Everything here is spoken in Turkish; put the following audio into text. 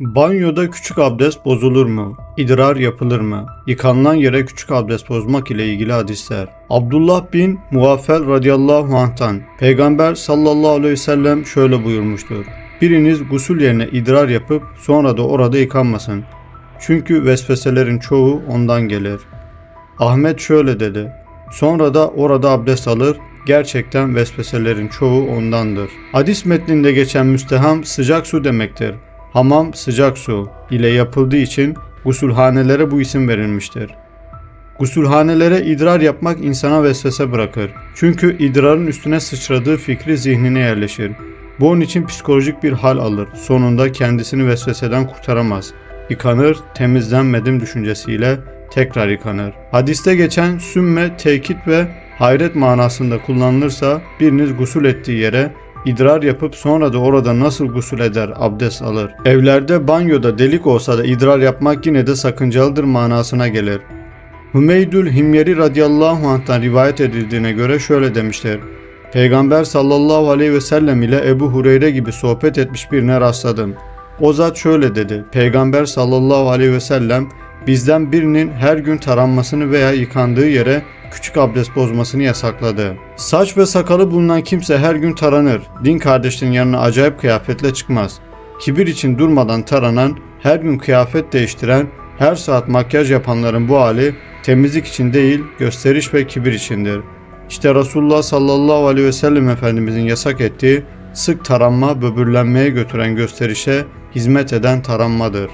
Banyoda küçük abdest bozulur mu? İdrar yapılır mı? Yıkanılan yere küçük abdest bozmak ile ilgili hadisler. Abdullah bin Muaffel radıyallahu anh'tan Peygamber sallallahu aleyhi ve sellem şöyle buyurmuştur. Biriniz gusül yerine idrar yapıp sonra da orada yıkanmasın. Çünkü vesveselerin çoğu ondan gelir. Ahmet şöyle dedi. Sonra da orada abdest alır. Gerçekten vesveselerin çoğu ondandır. Hadis metninde geçen müsteham sıcak su demektir. Hamam sıcak su ile yapıldığı için gusülhanelere bu isim verilmiştir. Gusülhanelere idrar yapmak insana vesvese bırakır. Çünkü idrarın üstüne sıçradığı fikri zihnine yerleşir. Bu onun için psikolojik bir hal alır. Sonunda kendisini vesveseden kurtaramaz. Yıkanır, temizlenmedim düşüncesiyle tekrar yıkanır. Hadiste geçen sümme, tekit ve hayret manasında kullanılırsa biriniz gusül ettiği yere idrar yapıp sonra da orada nasıl gusül eder, abdest alır. Evlerde banyoda delik olsa da idrar yapmak yine de sakıncalıdır manasına gelir. Hümeydül Himyeri radıyallahu anh'tan rivayet edildiğine göre şöyle demiştir. Peygamber sallallahu aleyhi ve sellem ile Ebu Hureyre gibi sohbet etmiş birine rastladım. O zat şöyle dedi. Peygamber sallallahu aleyhi ve sellem bizden birinin her gün taranmasını veya yıkandığı yere küçük abdest bozmasını yasakladı. Saç ve sakalı bulunan kimse her gün taranır. Din kardeşinin yanına acayip kıyafetle çıkmaz. Kibir için durmadan taranan, her gün kıyafet değiştiren, her saat makyaj yapanların bu hali temizlik için değil, gösteriş ve kibir içindir. İşte Resulullah sallallahu aleyhi ve sellem Efendimizin yasak ettiği sık taranma böbürlenmeye götüren gösterişe hizmet eden taranmadır.